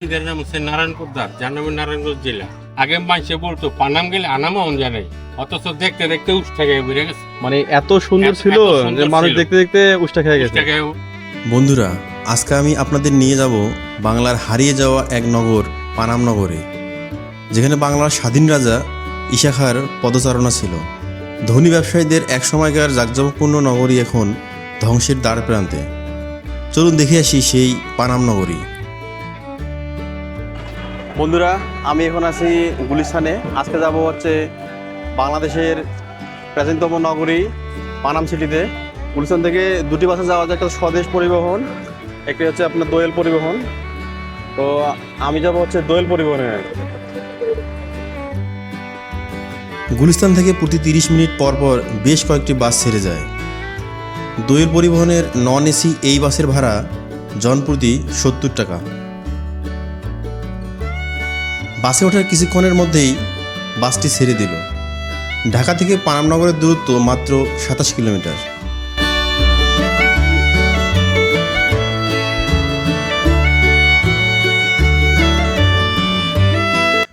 এদের নাম হচ্ছে নারায়ণপুর দাস যার নামে নারায়ণগঞ্জ জেলা। আগে মানুষে বলতো পানাম গেলে আনামও জানে। অথচ দেখতে দেখতে উঠ থেকে বেড়ে গেছে। মানে এত সুন্দর ছিল যে মানুষ দেখতে দেখতে উষ্টা খেয়ে গেছে। বন্ধুরা আজকে আমি আপনাদের নিয়ে যাব বাংলার হারিয়ে যাওয়া এক নগর পানাম নগরে যেখানে বাংলার স্বাধীন রাজা ঈশা খাঁর পদচারণা ছিল। ধনী ব্যবসায়ীদের এক সময়কার জাঁকজমকপূর্ণ নগরী এখন ধ্বংসের দ্বার প্রান্তে। চলুন দেখে আসি সেই পানাম নগরী। বন্ধুরা, আমি এখন আছি গুলিস্তানে। আজকে যাব হচ্ছে বাংলাদেশের প্রাচীনতম নগরী, পানাম সিটিতে। গুলিস্তান থেকে দুটি বাসে যাওয়া যায়, একটা স্বদেশ পরিবহন, একটি হচ্ছে আপনার দোয়েল পরিবহন। তো আমি যাব হচ্ছে দোয়েল পরিবহনে। গুলিস্তান থেকে প্রতি তিরিশ মিনিট পর পর বেশ কয়েকটি বাস ছেড়ে যায়। দোয়েল পরিবহনের নন এসি এই বাসের ভাড়া, জনপ্রতি সত্তর টাকা। বাসে ওঠার কিছুক্ষণের মধ্যেই বাসটি ছেড়ে দিল। ঢাকা থেকে পানামনগরের দূরত্ব মাত্র সাতাশ কিলোমিটার।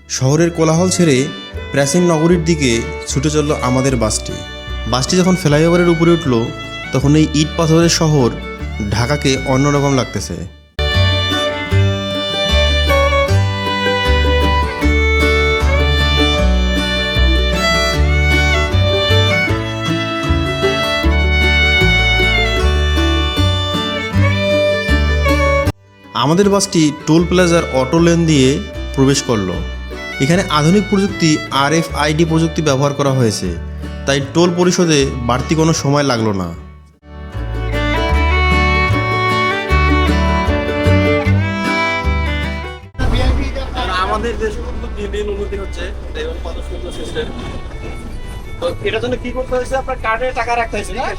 শহরের কোলাহল ছেড়ে প্রাচীন নগরীর দিকে ছুটে চলল আমাদের বাসটি। বাসটি যখন ফ্লাইওভারের উপরে উঠল, তখন এই ইট পাথরের শহর ঢাকাকে অন্যরকম লাগতেছে। আমাদের বাসটি টোল প্লাজার অটো লেন দিয়ে প্রবেশ করল। এখানে আধুনিক প্রযুক্তি আর এফ আইডি প্রযুক্তি ব্যবহার করা হয়েছে তাই টোল পরিশোধে বাড়তি কোনো সময় লাগল না। আমাদের দেশ কিন্তু দিন দিন উন্নতি হচ্ছে এবং কত সুন্দর সিস্টেম তো এটার জন্য কি করতে হয়েছে? আপনার কার্ডে টাকা রাখতে হয়েছে না? এই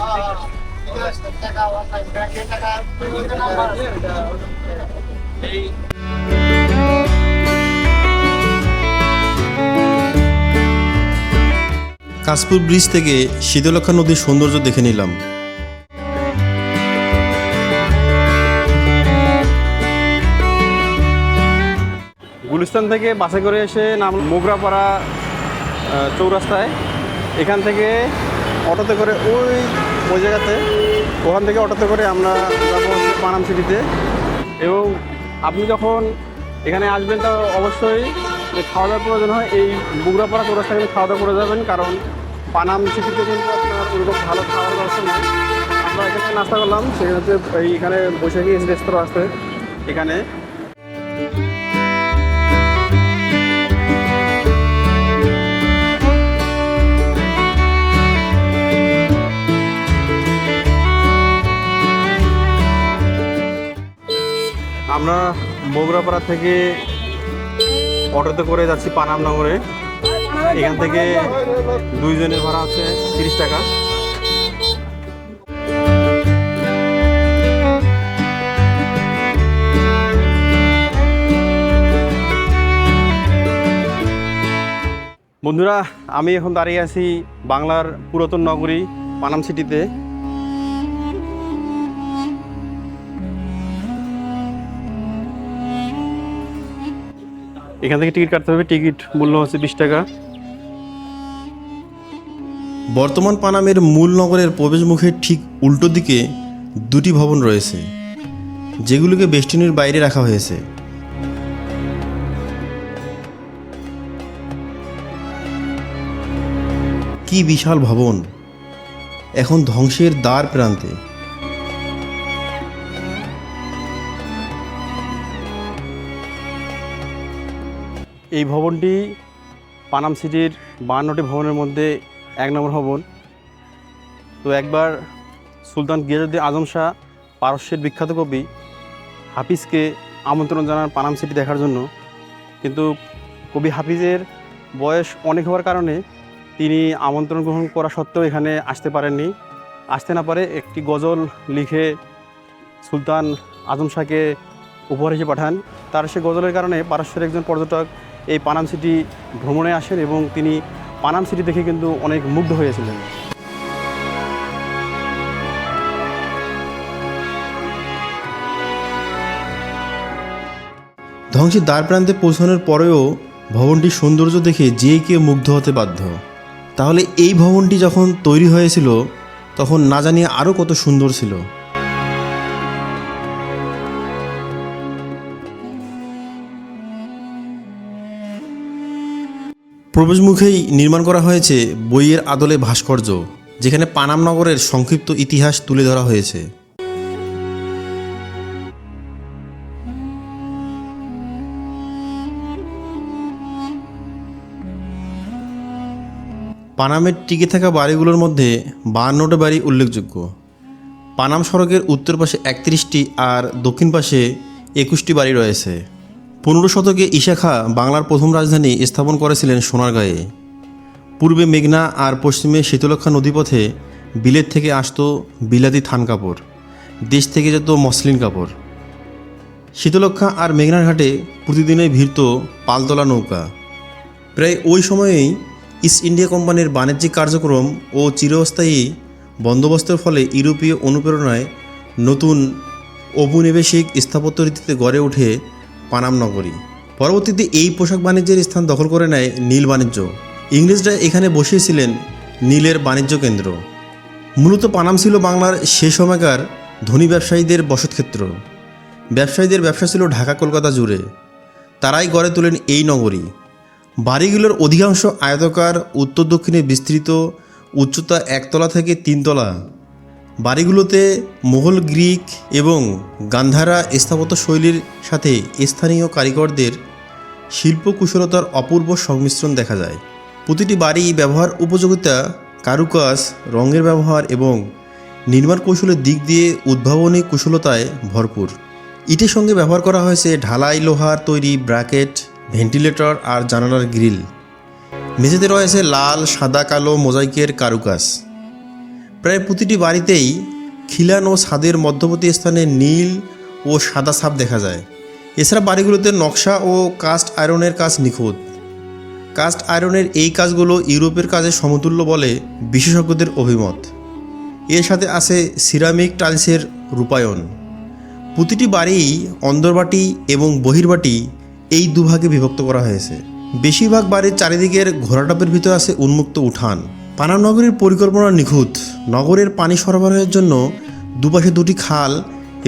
কাশপুর ব্রিজ থেকে শীতলক্ষা নদীর সৌন্দর্য দেখে নিলাম। গুলিস্তান থেকে বাসে করে এসে নাম মোগরাপাড়া চৌরাস্তায়। এখান থেকে অটোতে করে ওই ওই জায়গাতে ওখান থেকে অটোতে করে আমরা পানাম সিটিতে। এবং আপনি যখন এখানে আসবেন, তো অবশ্যই খাওয়া দাওয়ার প্রয়োজন হয়, এই বুগরাপাড়া চৌরাস্তা কিন্তু খাওয়া দাওয়া করে যাবেন, কারণ পানাম সিটিতে কিন্তু আপনার ওরকম ভালো খাওয়ার ব্যবস্থা নেই। আমরা এখানে নাস্তা করলাম, সেখানে হচ্ছে এইখানে বৈশাখী রেস্তোরাঁ আছে, এখানে। আমরা বগুড়াপাড়া থেকে অটোতে করে যাচ্ছি পানাম নগরে। এখান থেকে দুইজনের ভাড়া হচ্ছে তিরিশ টাকা। বন্ধুরা, আমি এখন দাঁড়িয়ে আছি বাংলার পুরাতন নগরী পানাম সিটিতে। এখান থেকে টিকিট কাটতে হবে। টিকিট মূল্য হচ্ছে বিশ টাকা। বর্তমান পানামের মূল নগরের প্রবেশমুখের ঠিক উল্টো দিকে দুটি ভবন রয়েছে, যেগুলোকে বেষ্টনীর বাইরে রাখা হয়েছে। কি বিশাল ভবন! এখন ধ্বংসের দ্বার প্রান্তে। এই ভবনটি পানাম সিটির বান্নটি ভবনের মধ্যে এক নম্বর ভবন। তো একবার সুলতান গিয়াজুদ্দিন আজম শাহ পারস্যের বিখ্যাত কবি হাফিজকে আমন্ত্রণ জানান পানাম সিটি দেখার জন্য। কিন্তু কবি হাফিজের বয়স অনেক হওয়ার কারণে তিনি আমন্ত্রণ গ্রহণ করা সত্ত্বেও এখানে আসতে পারেননি। আসতে না পারে একটি গজল লিখে সুলতান আজম শাহকে উপহার হিসেবে পাঠান। তার সে গজলের কারণে পারস্যের একজন পর্যটক এই পানাম সিটি ভ্রমণে আসেন এবং তিনি পানাম সিটি দেখে কিন্তু অনেক মুগ্ধ হয়েছিলেন। ধ্বংসের দ্বার প্রান্তে পৌঁছানোর পরেও ভবনটির সৌন্দর্য দেখে যে কেউ মুগ্ধ হতে বাধ্য। তাহলে এই ভবনটি যখন তৈরি হয়েছিল, তখন না জানিয়ে আরও কত সুন্দর ছিল। প্রবেশমুখেই নির্মাণ করা হয়েছে বইয়ের আদলে ভাস্কর্য, যেখানে পানাম নগরের সংক্ষিপ্ত ইতিহাস তুলে ধরা হয়েছে। পানামের টিকে থাকা বাড়িগুলোর মধ্যে বাহান্নটা বাড়ি উল্লেখযোগ্য। পানাম সড়কের উত্তর পাশে একত্রিশটি আর দক্ষিণ পাশে একুশটি বাড়ি রয়েছে। পনেরো শতকে ইশাখা বাংলার প্রথম রাজধানী স্থাপন করেছিলেন সোনারগাঁয়ে। পূর্বে মেঘনা আর পশ্চিমে শীতলক্ষা নদীপথে বিলেত থেকে আসতো বিলাতি থান কাপড়, দেশ থেকে যেত মসলিন কাপড়। শীতলক্ষা আর মেঘনার ঘাটে প্রতিদিনই ভিড়ত পালতোলা নৌকা। প্রায় ওই সময়েই ইস্ট ইন্ডিয়া কোম্পানির বাণিজ্যিক কার্যক্রম ও চিরস্থায়ী বন্দোবস্তের ফলে ইউরোপীয় অনুপ্রেরণায় নতুন ঔপনিবেশিক স্থাপত্য রীতিতে গড়ে ওঠে পানাম নগরী। পরবর্তীতে এই পোশাক বাণিজ্যের স্থান দখল করে নেয় নীল বাণিজ্য। ইংরেজরা এখানে বসিয়েছিলেন নীলের বাণিজ্য কেন্দ্র। মূলত পানাম ছিল বাংলার সে সময়কার ধনী ব্যবসায়ীদের বসতক্ষেত্র। ব্যবসায়ীদের ব্যবসা ছিল ঢাকা কলকাতা জুড়ে। তারাই গড়ে তোলেন এই নগরী। বাড়িগুলোর অধিকাংশ আয়তকার, উত্তর দক্ষিণে বিস্তৃত, উচ্চতা একতলা থেকে তিনতলা। বাড়িগুলোতে মোগল গ্রিক এবং গান্ধারা স্থাপত্য শৈলীর সাথে স্থানীয় কারিগরদের শিল্প কুশলতার অপূর্ব সংমিশ্রণ দেখা যায়। প্রতিটি বাড়ি ব্যবহার উপযোগিতা, কারুকাজ, রঙের ব্যবহার এবং নির্মাণ কৌশলের দিক দিয়ে উদ্ভাবনী কুশলতায় ভরপুর। ইটের সঙ্গে ব্যবহার করা হয়েছে ঢালাই লোহার তৈরি ব্র্যাকেট, ভেন্টিলেটর আর জানালার গ্রিল। মেঝেতে রয়েছে লাল, সাদা, কালো মোজাইকের কারুকাজ। প্রায় প্রতিটি বাড়িতেই খিলান ও ছাদের মধ্যবর্তী স্থানে নীল ও সাদা ছাপ দেখা যায়। এছাড়া বাড়িগুলোতে নকশা ও কাস্ট আয়রনের কাজ নিখুঁত। কাস্ট আয়রনের এই কাজগুলো ইউরোপের কাজে সমতুল্য বলে বিশেষজ্ঞদের অভিমত। এর সাথে আছে সিরামিক টাইলসের রূপায়ণ। প্রতিটি বাড়িই অন্দরবাটি এবং বহির্বাটি এই দুভাগে বিভক্ত করা হয়েছে। বেশিরভাগ বাড়ির চারিদিকের ঘোড়াটাপের ভিতরে আছে উন্মুক্ত উঠান। পানাম নগরীর পরিকল্পনা নিখুঁত। নগরের পানি সরবরাহের জন্য দুপাশে দুটি খাল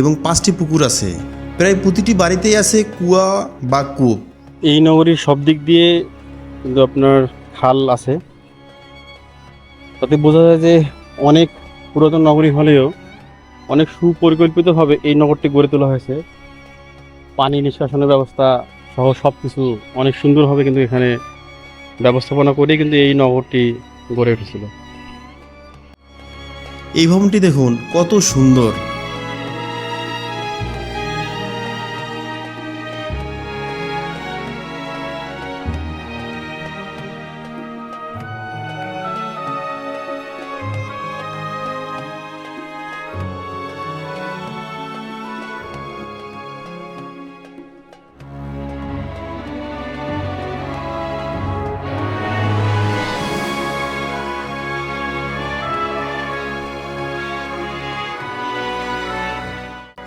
এবং পাঁচটি পুকুর আছে। প্রায় প্রতিটি বাড়িতেই আছে কুয়া বা কূপ। এই নগরীর সব দিক দিয়ে কিন্তু আপনার খাল আছে। তাতে বোঝা যায় যে অনেক পুরাতন নগরী হলেও অনেক সুপরিকল্পিতভাবে এই নগরটি গড়ে তোলা হয়েছে। পানি নিষ্কাশনের ব্যবস্থা সহ সব কিছু অনেক সুন্দরভাবে কিন্তু এখানে ব্যবস্থাপনা করেই কিন্তু এই নগরটি গড়ে উঠেছিল। এই ভবনটি দেখুন কত সুন্দর।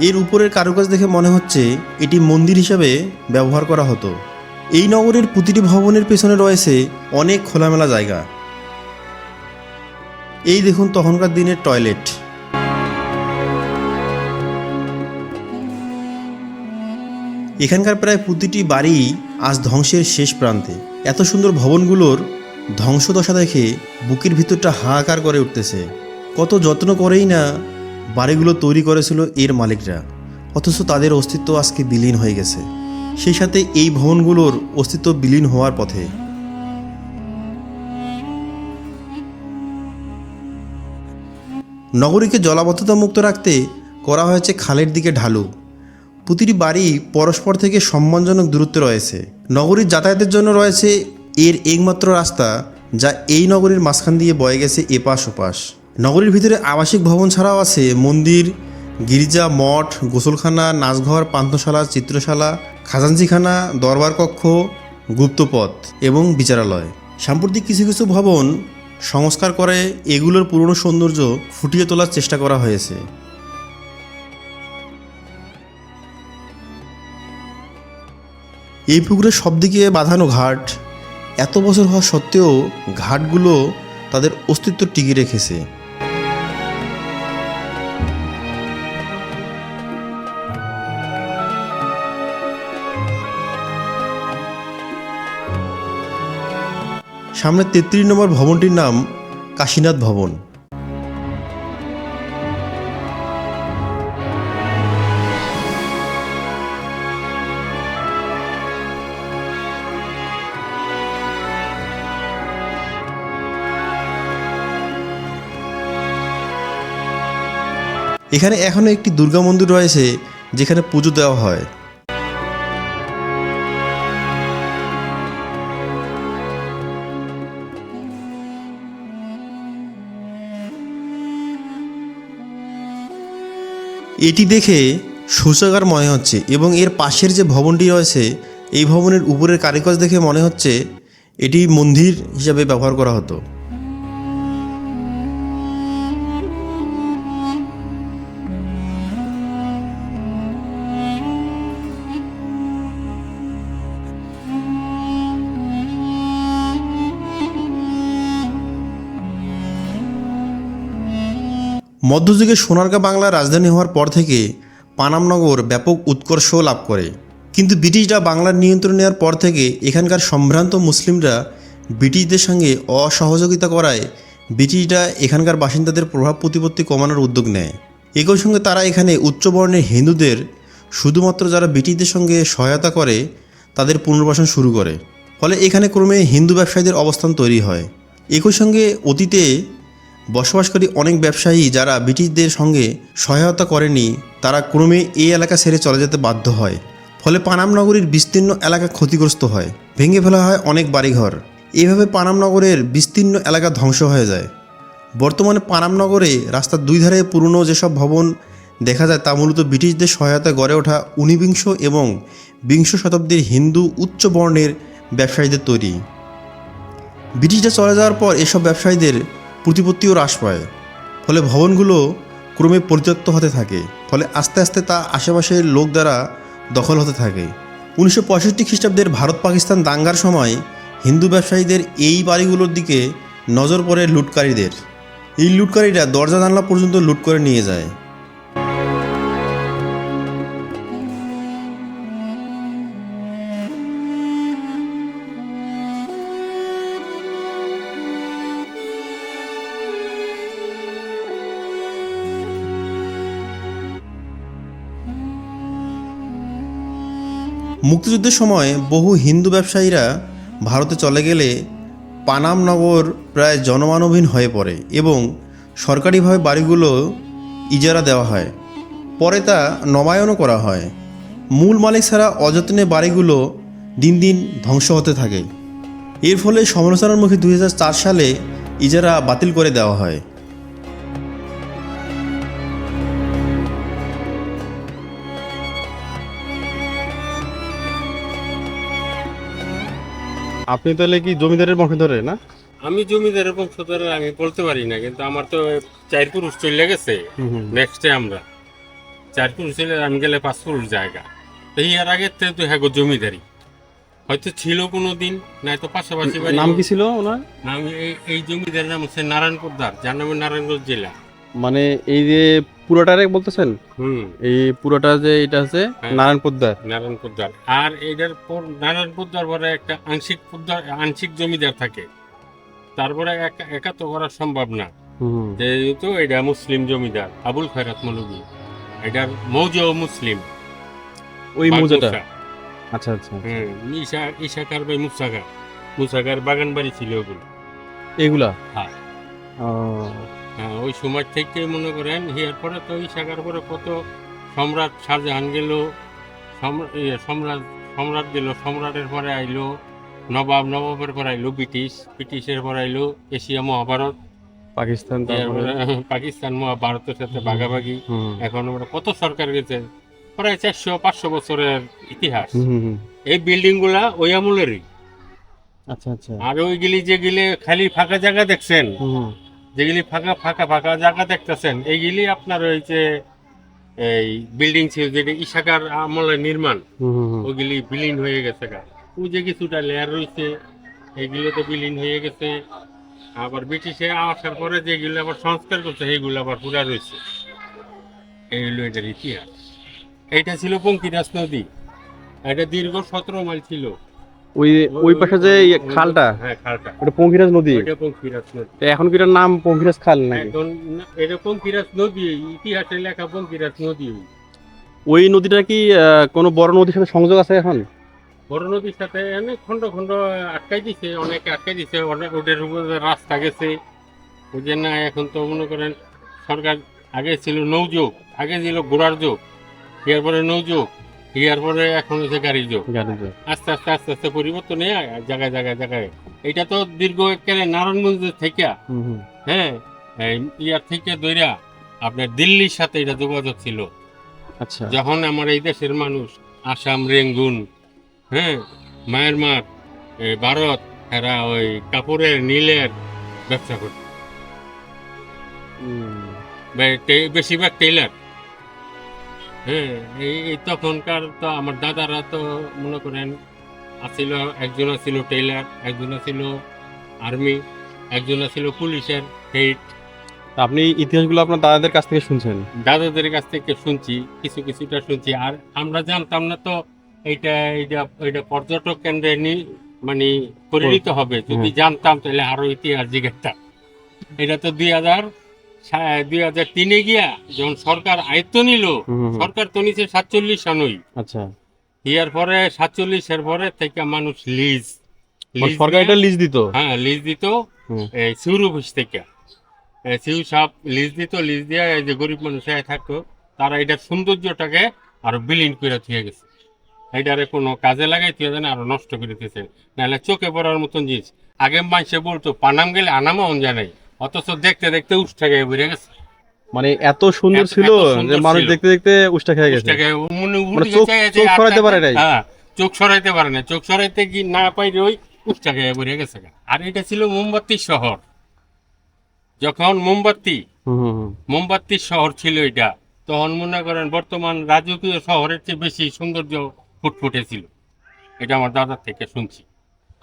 এর উপরের কারুকাজ দেখে মনে হচ্ছে এটি মন্দির হিসাবে ব্যবহার করা হতো। এই নগরের প্রতিটি ভবনের পেছনে রয়েছে অনেক খোলামেলা জায়গা। এই দেখুন তখনকার দিনের টয়লেট। এখানকার প্রায় প্রতিটি বাড়ি আজ ধ্বংসের শেষ প্রান্তে। এত সুন্দর ভবনগুলোর ধ্বংসদশা দেখে বুকের ভিতরটা হাহাকার করে উঠতেছে। কত যত্ন করেই না বাড়িগুলো তৈরি করেছিল এর মালিকরা। অথচ তাদের অস্তিত্ব আজকে বিলীন হয়ে গেছে। সেই সাথে এই ভবনগুলোর অস্তিত্ব বিলীন হওয়ার পথে। নগরীকে জলাবদ্ধতা মুক্ত রাখতে করা হয়েছে খালের দিকে ঢালু। প্রতিটি বাড়ি পরস্পর থেকে সম্মানজনক দূরত্বে রয়েছে। নগরীর যাতায়াতের জন্য রয়েছে এর একমাত্র রাস্তা, যা এই নগরীর মাঝখান দিয়ে বয়ে গেছে এপাশ ওপাশ। নগরীর ভিতরে আবাসিক ভবন ছাড়াও আছে মন্দির, গির্জা, মঠ, গোসলখানা, নাচঘর, পান্থশালা, চিত্রশালা, খাজাঞ্চিখানা দরবার কক্ষ গুপ্তপথ এবং বিচারালয়। সাম্প্রতিক কিছু কিছু ভবন সংস্কার করে এগুলোর পুরনো সৌন্দর্য ফুটিয়ে তোলার চেষ্টা করা হয়েছে। এই পুকুরের সব দিকে বাঁধানো ঘাট। এত বছর হওয়া সত্ত্বেও ঘাটগুলো তাদের অস্তিত্ব টিকিয়ে রেখেছে। সামনে তেত্রিশ নম্বর ভবনটির নাম কাশীনাথ ভবন। এখানে এখনও একটি দুর্গা মন্দির রয়েছে, যেখানে পুজো দেওয়া হয়। এটি দেখে শৌচাগার মনে হচ্ছে এবং এর পাশের যে ভবনটি রয়েছে, এই ভবনের উপরের কারিগজ দেখে মনে হচ্ছে এটি মন্দির হিসাবে ব্যবহার করা হতো। মধ্যযুগে সোনারগাঁ বাংলার রাজধানী হওয়ার পর থেকে পানামনগর ব্যাপক উৎকর্ষ লাভ করে। কিন্তু ব্রিটিশরা বাংলার নিয়ন্ত্রণ নেওয়ার পর থেকে এখানকার সম্ভ্রান্ত মুসলিমরা ব্রিটিশদের সঙ্গে অসহযোগিতা করায় ব্রিটিশরা এখানকার বাসিন্দাদের প্রভাব প্রতিপত্তি কমানোর উদ্যোগ নেয়। একই সঙ্গে তারা এখানে উচ্চবর্ণের হিন্দুদের শুধুমাত্র যারা ব্রিটিশদের সঙ্গে সহায়তা করে, তাদের পুনর্বাসন শুরু করে। ফলে এখানে ক্রমে হিন্দু ব্যবসায়ীদের অবস্থান তৈরি হয়। একই সঙ্গে অতীতে বসবাসকারী অনেক ব্যবসায়ী যারা ব্রিটিশদের সঙ্গে সহায়তা করেনি, তারা ক্রমে এই এলাকা ছেড়ে চলে যেতে বাধ্য হয়। ফলে পানাম নগরীর বিস্তীর্ণ এলাকা ক্ষতিগ্রস্ত হয়। ভেঙে ফেলা হয় অনেক বাড়িঘর। এইভাবে পানাম নগরের বিস্তীর্ণ এলাকা ধ্বংস হয়ে যায়। বর্তমানে পানাম নগরে রাস্তার দুই ধারে পুরনো যেসব ভবন দেখা যায়, তা মূলত ব্রিটিশদের সহায়তায় গড়ে ওঠা ঊনবিংশ এবং বিংশ শতাব্দীর হিন্দু উচ্চ বর্ণের ব্যবসায়ীদের তৈরি। ব্রিটিশরা চলে যাওয়ার পর এসব ব্যবসায়ীদের প্রতিপত্তিও হ্রাস পায়। ফলে ভবনগুলো ক্রমে পরিত্যক্ত হতে থাকে। ফলে আস্তে আস্তে তা আশেপাশের লোক দ্বারা দখল হতে থাকে। উনিশশো পঁয়ষট্টি খ্রিস্টাব্দের ভারত পাকিস্তান দাঙ্গার সময় হিন্দু ব্যবসায়ীদের এই বাড়িগুলোর দিকে নজর পড়ে লুটকারীদের। এই লুটকারীরা দরজা জানলা পর্যন্ত লুট করে নিয়ে যায়। মুক্তিযুদ্ধের সময় বহু হিন্দু ব্যবসায়ীরা ভারতে চলে গেলে পানাম নগর প্রায় জনমানবহীন হয়ে পড়ে এবং সরকারিভাবে বাড়িগুলো ইজারা দেওয়া হয়। পরে তা নবায়নও করা হয়। মূল মালিক ছাড়া অযত্নে বাড়িগুলো দিন দিন ধ্বংস হতে থাকে। এর ফলে সমালোচনার মুখে দু হাজার চার সালে ইজারা বাতিল করে দেওয়া হয়। আপনি তাহলে কি জমিদারের বংশধরে না? আমি জমিদারের বংশধরের আমি বলতে পারি না কিন্তু আমার তো চার পুরুষ চলে গেছে। নেক্সটে আমরা। চার পুরুষ চলে আমি গেলে পাঁচ পুরুষ জায়গা। তো এর আগে তো হ্যাঁ জমিদারি। হয়তো ছিল কোনো দিন নাই তো পাশাপাশি নাম কি ছিল ওনার? নাম এই- জমিদারের নাম হচ্ছে নারায়ণপুর দার যার নামে নারায়ণগঞ্জ জেলা। মানে এই যে পুরোটারে বলতেছেন? হুম। এই পুরোটা যে এটা আছে হ্যাঁ। নারায়ণ পোদ্দার নারায়ণ পোদ্দার আর এইটার পর নারায়ণ পোদ্দার পরে একটা আংশিক পোদ্দার আংশিক জমিদার থাকে। তারপরে একা একা তো করা সম্ভব না। যেহেতু এটা মুসলিম জমিদার আবুল খয়রাত মৌলবী এটার মৌজাও মুসলিম। ওই মৌজাটা? আচ্ছা আচ্ছা হ্যাঁ ঈশা ঈশাকার ভাই মুসাকার। মুসাকার বাগান বাড়ি ছিল ওগুলো। এগুলা? হ্যাঁ। হ্যাঁ ওই সময় থেকে মনে করেন হিয়ার পরে তো ঈশাকার পরে কত সম্রাট শাহজাহান গেল ইয়ে, সম্রাট সম্রাট গেল সম্রাটের পরে আইলো নবাব নবাবের পরে আইলো ব্রিটিশ ব্রিটিশের পরে আইলো এশিয়া মহাভারত। পাকিস্তান পাকিস্তান মহাভারতের সাথে ভাগাভাগি। এখন আমরা কত সরকার গেছে প্রায় চারশো পাঁচশো বছরের ইতিহাস। এই বিল্ডিংগুলা ওই আমলেরই। আচ্ছা আচ্ছা। আর ওইগুলি যেগুলি খালি ফাঁকা জায়গা দেখছেন। যেগুলি ফাঁকা ফাঁকা ফাঁকা জায়গা দেখতেছেন এইগুলি আপনার ওই যে এই বিল্ডিং ছিল যেটা ইশাকার আমলের নির্মাণ। ওগুলি বিলীন হয়ে গেছে গা। ওই যে কিছুটা লেয়ার রয়েছে এগুলো তো বিলীন হয়ে গেছে। আবার ব্রিটিশে আসার পরে যেগুলো আবার সংস্কার করছে সেগুলো আবার পুরা রয়েছে। এই হলো এটার ইতিহাস। এইটা ছিল পঙ্কিরাজ নদী। এটা দীর্ঘ সতেরো মাইল ছিল। ওই ওই পাশে যে ইয়ে খালটা? হ্যাঁ খালটা। ওটা পঙ্খিরাজ নদী। নদী। তো এখন কি এটার নাম পঙ্খিরাজ খাল নাকি? এখন এটা পঙ্কিরাজ নদী ইতিহাসে লেখা পঙ্কিরাজ নদী। ওই নদীটা কি কোনো বড় নদীর সাথে সংযোগ আছে এখন? বড় নদীর সাথে অনেক খন্ড খন্ড আটকাই দিছে অনেকে আটকাই দিছে অনেক ওদের উপরে রাস্তা গেছে। ওই যে না এখন তো মনে করেন সরকার আগে ছিল নৌযোগ আগে ছিল ঘোড়ার যোগ ইয়ার পরে নৌযোগ ইয়ার পরে এখন হচ্ছে গাড়ির যোগ আস্তে আস্তে আস্তে আস্তে পরিবর্তন জায়গায় জায়গায় জায়গায়। এটা তো দীর্ঘ একেবারে নারায়ণগঞ্জ থেকে। হ্যাঁ ইয়ার থেকে দইরা আপনার দিল্লির সাথে এটা যোগাযোগ ছিল। আচ্ছা। যখন আমার এই দেশের মানুষ আসাম রেঙ্গুন হ্যাঁ মায়ানমার ভারত এরা ওই কাপড়ের নীলের ব্যবসা করত। বেশিরভাগ টেইলার। হ্যাঁ এই এই তখনকার তো আমার দাদারা তো মনে করেন আছিল একজন ছিল টেইলার একজন ছিল আর্মি একজন ছিল পুলিশের হেড। আপনি ইতিহাসগুলো আপনার দাদাদের কাছ থেকে শুনছেন? দাদাদের কাছ থেকে শুনছি কিছু কিছুটা শুনছি। আর আমরা জানতাম না তো এইটা এইটা এইটা পর্যটক কেন্দ্রে নি- মানে পরিণত হবে। যদি জানতাম তাহলে আরও ইতিহাস জিজ্ঞাসা এটা তো দুই হাজার দুই হাজার তিনে গিয়া যখন সরকার আয়ত্ত নিল। সরকার তো নিছে সাতচল্লিশ সনই। আচ্ছা। ইয়ার পরে সাতচল্লিশের পরে থেকে মানুষ লিজ মানে সরকার এটা লিজ দিত? হ্যাঁ লিজ দিত। এই সিউর অফিস থেকে। সিউ সাপ লিজ দিত লিজ দিয়ে এই যে গরিব মানুষ থাকতো তারা এটার সৌন্দর্যটাকে আরও বিলীন করে থুয়ে গেছে। এটারে কোনো কাজে লাগাই থুয়ে দেন আরও নষ্ট করে দিতেছে। নাহলে চোখে পড়ার মতন জিনিস। আগে মানুষে বলতো পানাম গেলে আনামও জানাই অথচ দেখতে দেখতে উষ্টা গায়ে বেড়ে গেছে? মানে এত সুন্দর ছিল যে মানুষ দেখতে দেখতে উষ্টা খেয়ে গেছে। মনে মানে চোখ- সরাইতে পারে নাই। হ্যাঁ চোখ সরাইতে পারে না চোখ সরাইতে কি না পাইলে ওই উষ্টা গায়ে বেড়ে গেছে আর এটা ছিল মোমবাতির শহর। যখন মোমবাতি হুম হুম হুম। মোমবাতির শহর ছিল এটা তখন মনে করেন বর্তমান রাজকীয় শহরের চেয়ে বেশি সৌন্দর্য ফুটফুটে ছিল। এটা আমার দাদার থেকে শুনছি।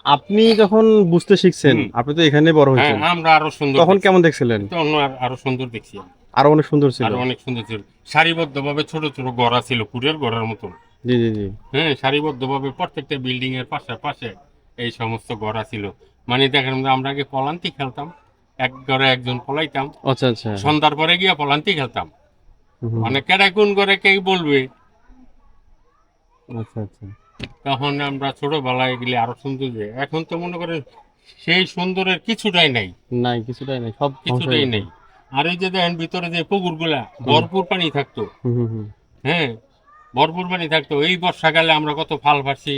আপনি যখন বুঝতে শিখছেন আপনি তো এখানে বড় হ্যাঁ হয়েছেন আমরা আরও সুন্দর তখন কেমন দেখছিলেন? তখন আরও সুন্দর দেখছি আরও অনেক সুন্দর ছিল। আরও অনেক সুন্দর ছিল। সারিবদ্ধ ভাবে ছোট ছোট গড়া ছিল কুড়ের গড়ার মতো জি জি জি। হ্যাঁ সারিবদ্ধ ভাবে প্রত্যেকটা বিল্ডিং এর পাশে পাশে এই সমস্ত গড়া ছিল। মানে দেখেন আমরা আগে পলান্তি খেলতাম। এক ঘরে একজন পলাইতাম। আচ্ছা আচ্ছা। সন্ধ্যার পরে গিয়ে পলান্তি খেলতাম। মানে কেডা কোন করে কে বলবে? আচ্ছা আচ্ছা। তখন আমরা ছোটবেলায় গেলে আরও সুন্দর যে এখন তো মনে করেন সেই সুন্দরের কিছুটাই নাই। নাই কিছুটাই নাই সব কিছুটাই। নেই। আর এই যে দেখেন ভিতরে যে পুকুরগুলা ভরপুর পানি থাকতো। হ্যাঁ ভরপুর পানি থাকতো। এই বর্ষাকালে আমরা কত ফাল পাচ্ছি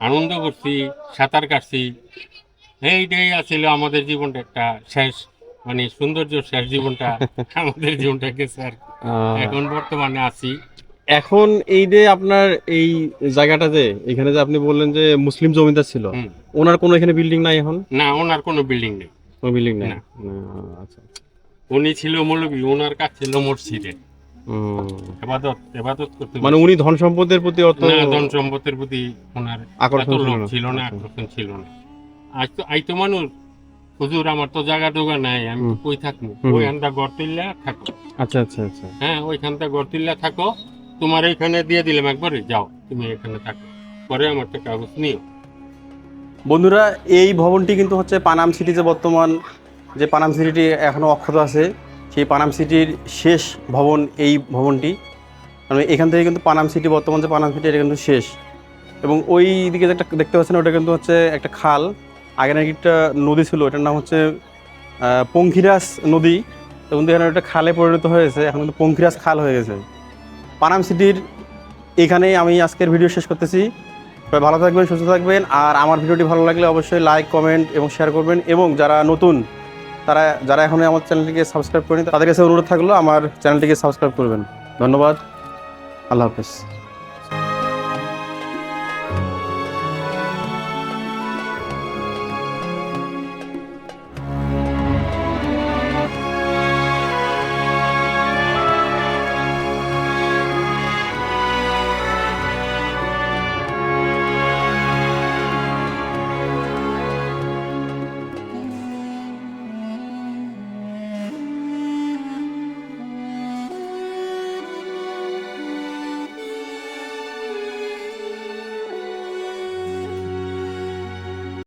আনন্দ করছি সাঁতার কাটছি। এইটাই আছিল আমাদের জীবনটা একটা শেষ মানে সৌন্দর্য শেষ জীবনটা আমাদের জীবনটা গেছে আর এখন বর্তমানে আছি। এখন এই যে আপনার এই জায়গাটাতে এখানে যে আপনি বললেন যে মুসলিম জমিদার ছিল ওনার কোনো এখানে বিল্ডিং নাই এখন? না ওনার কোনো বিল্ডিং নেই। কোনো বিল্ডিং নাই? না। না, আচ্ছা উনি ছিল মৌলবী ওনার কাজ ছিল মসজিদে। এবাদত এবাদত করতে মানে উনি ধন সম্পদের প্রতি অত না ধন সম্পত্তির প্রতি ওনার আকর্ষণ ছিল না। আচ্ছা। আকর্ষণ ছিল না। আজ তো আই তো মানুষ। হুজুর আমার তো জায়গা ডোগা নাই আমি কই থাকব। ওইখানটা গড় তুললা থাকো আচ্ছা আচ্ছা আচ্ছা। হ্যাঁ ওইখানটা গড় তুললা থাকো। তোমার এখানে দিয়ে দিলাম একবারে, যাও, তুমি এখানে থাকো। পরে আমার তো কাগজ নিও। বন্ধুরা, এই ভবনটি কিন্তু হচ্ছে পানাম সিটি যে বর্তমান, যে পানাম সিটিটি এখনও অক্ষত আছে, সেই পানাম সিটির শেষ ভবন এই ভবনটি। মানে এখান থেকে কিন্তু পানাম সিটি, বর্তমান যে পানাম সিটি, এটা কিন্তু শেষ। এবং ওই দিকে যে একটা দেখতে পাচ্ছেন, ওটা কিন্তু হচ্ছে একটা খাল। আগে নাকি একটা নদী ছিল, এটার নাম হচ্ছে পঙ্খিরাস নদী। এবং এখানে একটা খালে পরিণত হয়েছে, এখন কিন্তু পঙ্খিরাস খাল হয়ে গেছে। পানাম সিটির এখানেই আমি আজকের ভিডিও শেষ করতেছি। সবাই ভালো থাকবেন, সুস্থ থাকবেন, আর আমার ভিডিওটি ভালো লাগলে অবশ্যই লাইক কমেন্ট এবং শেয়ার করবেন এবং যারা নতুন, তারা, যারা এখনও আমার চ্যানেলটিকে সাবস্ক্রাইব করেনি, তাদের কাছে অনুরোধ থাকল আমার চ্যানেলটিকে সাবস্ক্রাইব করবেন। ধন্যবাদ। আল্লাহ হাফেজ।